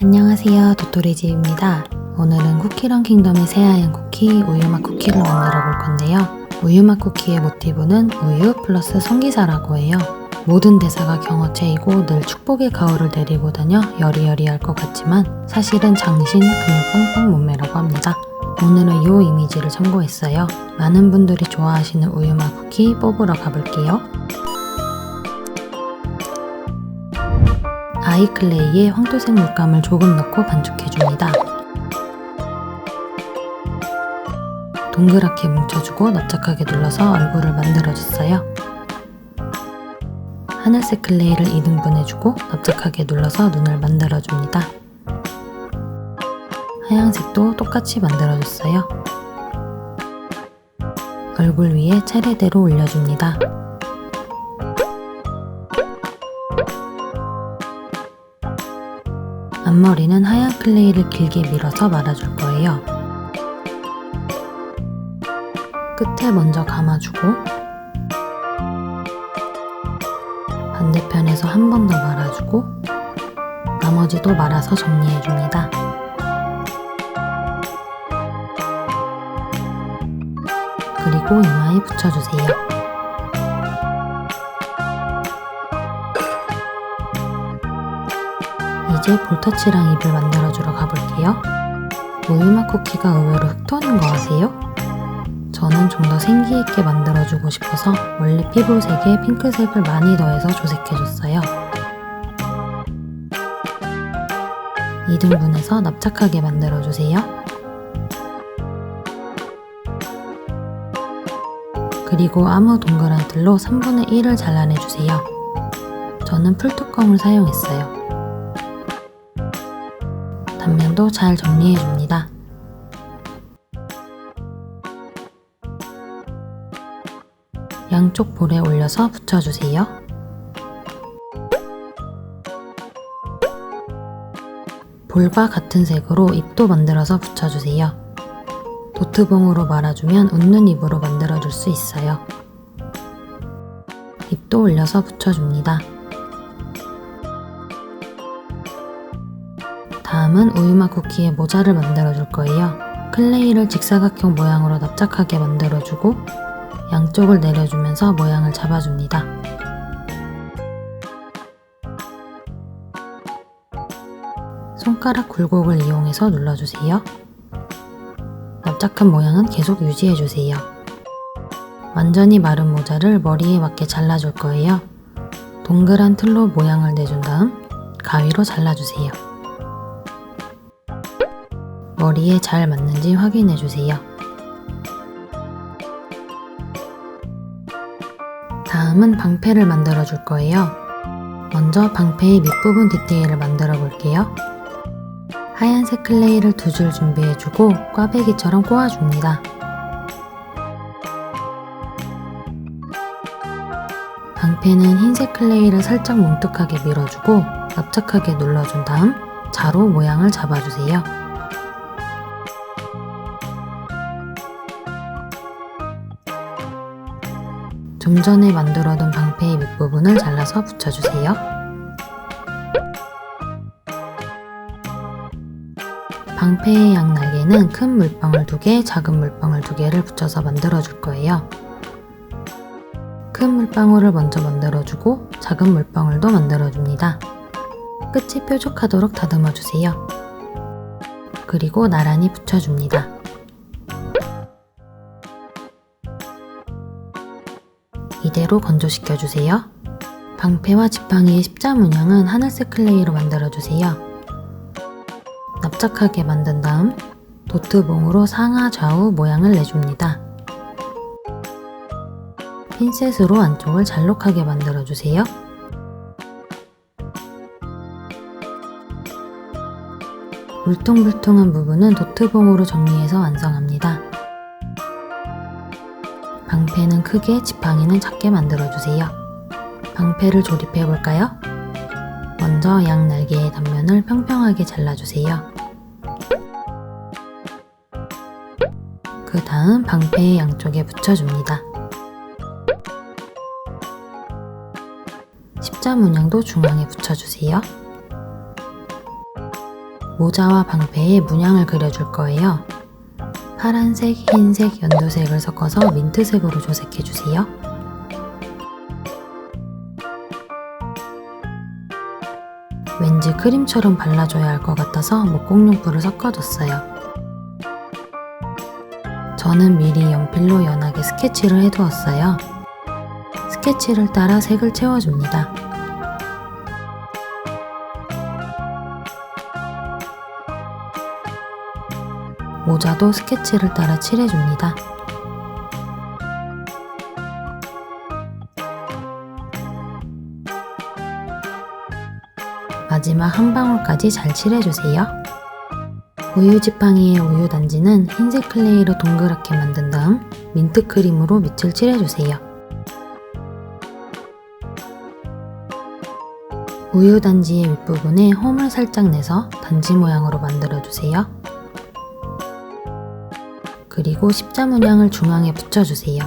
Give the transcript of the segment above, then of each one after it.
안녕하세요. 도토리집입니다. 오늘은 쿠키런 킹덤의 새하얀 쿠키 우유맛 쿠키를 만들어 볼 건데요. 우유맛 쿠키의 모티브는 우유 플러스 성기사라고 해요. 모든 대사가 경어체이고 늘 축복의 가오를 내리고 다녀 여리여리할 것 같지만 사실은 장신 근육 빵빵 몸매라고 합니다. 오늘은 이 이미지를 참고했어요. 많은 분들이 좋아하시는 우유맛 쿠키 뽑으러 가볼게요 아이클레이에 황토색 물감을 조금 넣고 반죽해줍니다. 동그랗게 뭉쳐주고 납작하게 눌러서 얼굴을 만들어줬어요. 하늘색 클레이를 2등분해주고 납작하게 눌러서 눈을 만들어줍니다. 하얀색도 똑같이 만들어줬어요. 얼굴 위에 차례대로 올려줍니다. 앞머리는 하얀 클레이를 길게 밀어서 말아줄 거예요. 끝에 먼저 감아주고 반대편에서 한 번 더 말아주고 나머지도 말아서 정리해줍니다. 그리고 이마에 붙여주세요. 이제 볼터치랑 ip을 만들어주러 가볼게요. 우유맛 쿠키가 의외로 흑톤인 거 아세요? 저는 좀 더 생기있게 만들어주고 싶어서 원래 피부색에 핑크색을 많이 더해서 조색해줬어요. 2등분해서 납작하게 만들어주세요. 그리고 아무 동그란 틀로 3분의 1을 잘라내주세요. 저는 풀뚜껑을 사용했어요. 단면도 잘 정리해줍니다. 양쪽 볼에 올려서 붙여주세요. 볼과 같은 색으로 잎도 만들어서 붙여주세요. 도트봉으로 말아주면 웃는 잎으로 만들어줄 수 있어요. 잎도 올려서 붙여줍니다. 다음은 우유맛 쿠키의 모자를 만들어줄 거예요. 클레이를 직사각형 모양으로 납작하게 만들어주고 양쪽을 내려주면서 모양을 잡아줍니다. 손가락 굴곡을 이용해서 눌러주세요. 납작한 모양은 계속 유지해주세요. 완전히 마른 모자를 머리에 맞게 잘라줄 거예요. 동그란 틀로 모양을 내준 다음 가위로 잘라주세요. 머리에 잘 맞는지 확인해 주세요. 다음은 방패를 만들어 줄 거예요. 먼저 방패의 밑부분 디테일을 만들어 볼게요. 하얀색 클레이를 두 줄 준비해 주고 꽈배기처럼 꼬아 줍니다. 방패는 흰색 클레이를 살짝 뭉툭하게 밀어주고 납작하게 눌러준 다음 자로 모양을 잡아주세요. 좀 전에 만들어둔 방패의 밑부분을 잘라서 붙여주세요. 방패의 양 날개는 큰 물방울 두 개, 작은 물방울 두 개를 붙여서 만들어줄 거예요. 큰 물방울을 먼저 만들어주고 작은 물방울도 만들어줍니다. 끝이 뾰족하도록 다듬어주세요. 그리고 나란히 붙여줍니다. 이대로 건조시켜주세요. 방패와 지팡이의 십자 문양은 하늘색 클레이로 만들어주세요. 납작하게 만든 다음 도트봉으로 상하 좌우 모양을 내줍니다. 핀셋으로 안쪽을 잘록하게 만들어주세요. 울퉁불퉁한 부분은 도트봉으로 정리해서 완성합니다. 방패는 크게, 지팡이는 작게 만들어주세요. 방패를 조립해 볼까요? 먼저 양 날개의 단면을 평평하게 잘라주세요. 그 다음 방패의 양쪽에 붙여줍니다. 십자 문양도 중앙에 붙여주세요. 모자와 방패에 문양을 그려줄 거예요. 파란색, 흰색, 연두색을 섞어서 민트색으로 조색해주세요. 왠지 크림처럼 발라줘야 할 것 같아서 목공용풀을 섞어줬어요. 저는 미리 연필로 연하게 스케치를 해두었어요. 스케치를 따라 색을 채워줍니다. 모자도 스케치를 따라 칠해줍니다. 마지막 한 방울까지 잘 칠해주세요. 우유 지팡이의 우유 단지는 흰색 클레이로 동그랗게 만든 다음 민트 크림으로 밑을 칠해주세요. 우유 단지의 윗부분에 홈을 살짝 내서 단지 모양으로 만들어주세요. 그리고 십자 문양을 중앙에 붙여주세요.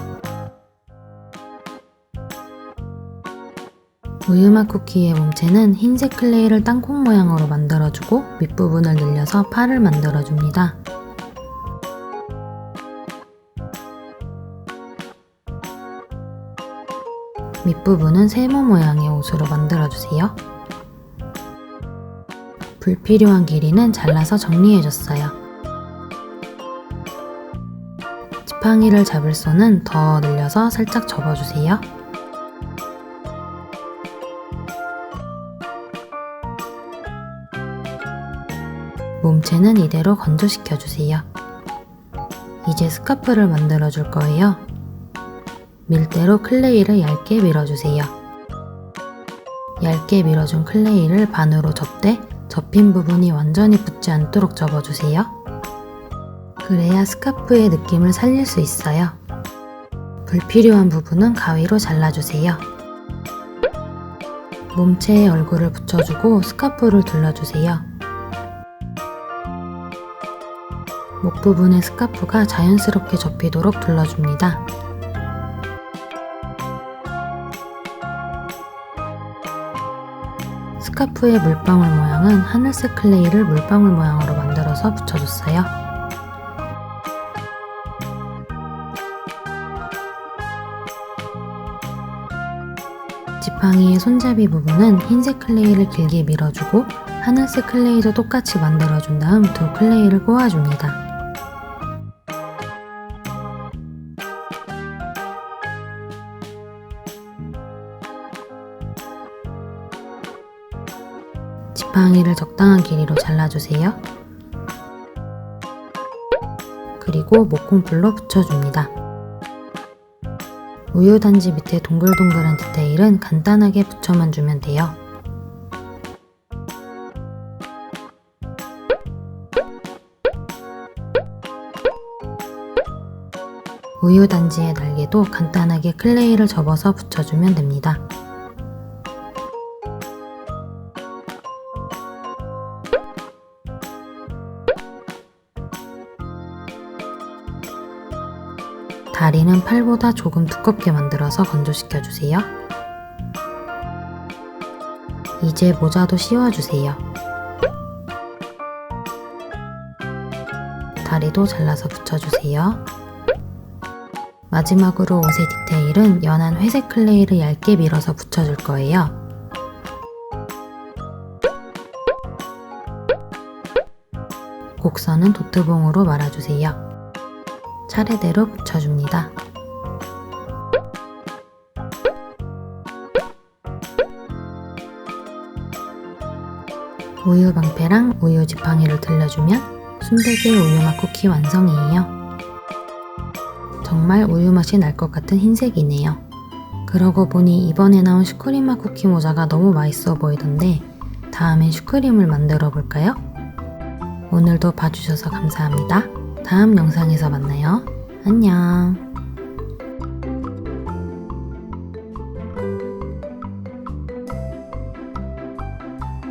우유맛 쿠키의 몸체는 흰색 클레이를 땅콩 모양으로 만들어주고 밑부분을 늘려서 팔을 만들어줍니다. 밑부분은 세모 모양의 옷으로 만들어주세요. 불필요한 길이는 잘라서 정리해줬어요. 지팡이를 잡을 손은 더 늘려서 살짝 접어주세요. 몸체는 이대로 건조시켜 주세요. 이제 스카프를 만들어 줄 거예요. 밀대로 클레이를 얇게 밀어주세요. 얇게 밀어준 클레이를 반으로 접대 접힌 부분이 완전히 붙지 않도록 접어주세요. 그래야 스카프의 느낌을 살릴 수 있어요. 불필요한 부분은 가위로 잘라주세요. 몸체에 얼굴을 붙여주고 스카프를 둘러주세요. 목 부분의 스카프가 자연스럽게 접히도록 둘러줍니다. 스카프의 물방울 모양은 하늘색 클레이를 물방울 모양으로 만들어서 붙여줬어요. 지팡이의 손잡이 부분은 흰색 클레이를 길게 밀어주고 하늘색 클레이도 똑같이 만들어준 다음 두 클레이를 꼬아줍니다. 지팡이를 적당한 길이로 잘라주세요. 그리고 목공풀로 붙여줍니다. 우유 단지 밑에 동글동글한 디테일은 간단하게 붙여만 주면 돼요. 우유 단지의 날개도 간단하게 클레이를 접어서 붙여주면 됩니다. 다리는 팔보다 조금 두껍게 만들어서 건조시켜 주세요. 이제 모자도 씌워주세요. 다리도 잘라서 붙여주세요. 마지막으로 옷의 디테일은 연한 회색 클레이를 얇게 밀어서 붙여줄 거예요. 곡선은 도트봉으로 말아주세요. 차례대로 붙여줍니다. 우유 방패랑 우유 지팡이를 들려주면 순대게 우유맛 쿠키 완성이에요. 정말 우유 맛이 날 것 같은 흰색이네요. 그러고 보니 이번에 나온 슈크림 맛 쿠키 모자가 너무 맛있어 보이던데 다음엔 슈크림을 만들어 볼까요? 오늘도 봐주셔서 감사합니다. 다음 영상에서 만나요. 안녕.